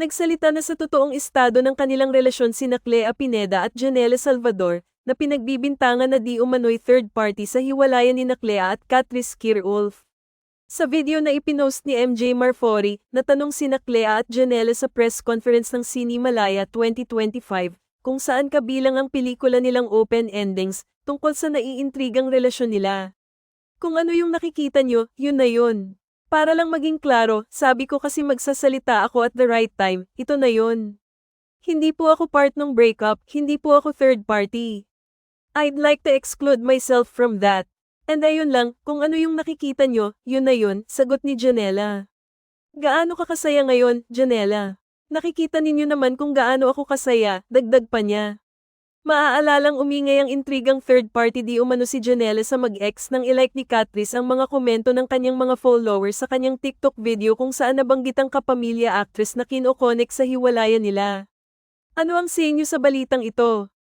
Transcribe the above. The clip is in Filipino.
Nagsalita na sa totoong estado ng kanilang relasyon sina Clea Pineda at Janela Salvador, na pinagbibintangan na di umano'y third party sa hiwalayan ni Clea at Catrice Kirulf. Sa video na ipinost ni MJ Marfori, natanong sina Clea at Janela sa press conference ng Sinimalaya 2025, kung saan kabilang ang pelikula nilang open endings, tungkol sa naiintrigang relasyon nila. Kung ano yung nakikita nyo, yun na yun. Para lang maging klaro, sabi ko kasi magsasalita ako at the right time, ito na yun. Hindi po ako part ng breakup, hindi po ako third party. I'd like to exclude myself from that. And ayun lang, kung ano yung nakikita nyo, yun na yun, sagot ni Janela. Gaano ka kasaya ngayon, Janela? Nakikita ninyo naman kung gaano ako kasaya, dagdag pa niya. Maaalalang umingay ang intrigang third party di umano si Janela sa mag-ex nang ilike ni Catrice ang mga komento ng kanyang mga followers sa kanyang TikTok video kung saan nabanggit ang kapamilya actress na kinokonek sa hiwalayan nila. Ano ang sa inyo sa balitang ito?